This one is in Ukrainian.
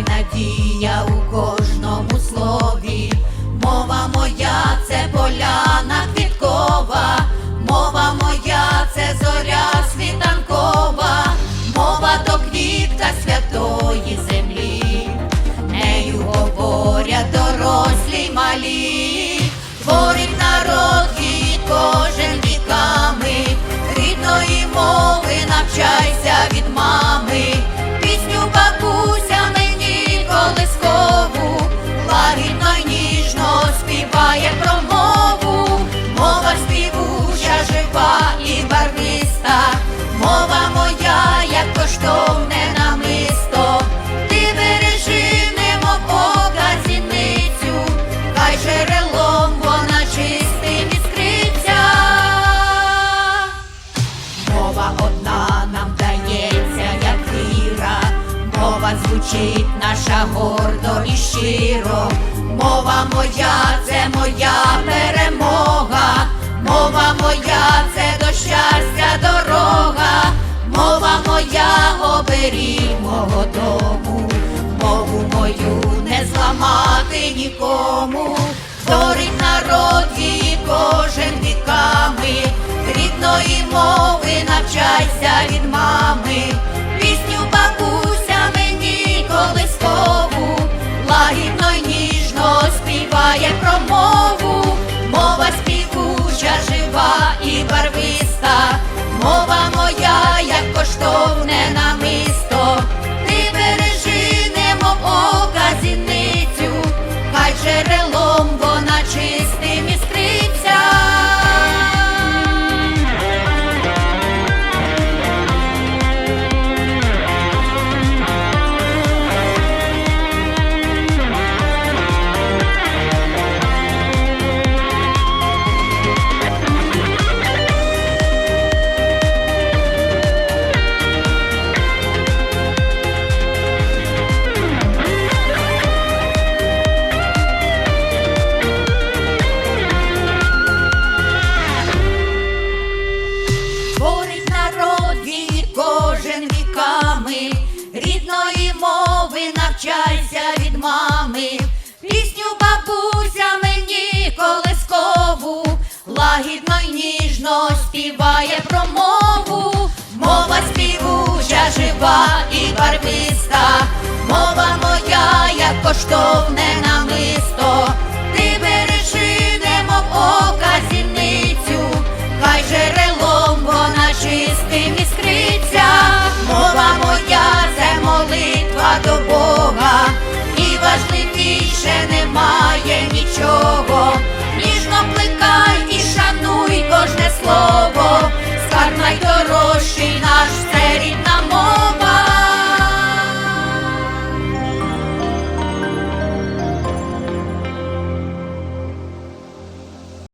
надія у кожному слові. Мова моя це поляна квіткова, мова моя це зоря світанкова, мова то квітка святої землі, нею говорять дорослі малі, творить народ і кожен віками, рідної мови навчайся від мами, звучить наша гордо і щиро. Мова моя це моя перемога, мова моя це до щастя дорога, мова моя оберіг мого дому, мову мою не зламати нікому, творить народ її кожен віками, рідної мови навчайся від мами, барвиста, мова навчайся від мами, пісню бабуся мені колискову, лагідно й ніжно співає про мову, мова співуча, жива і барвиста, мова моя, як коштовне намисто, ти бережи, немов хай джерелом вона чистим іскриться, важливіше немає нічого. Ніжно плекай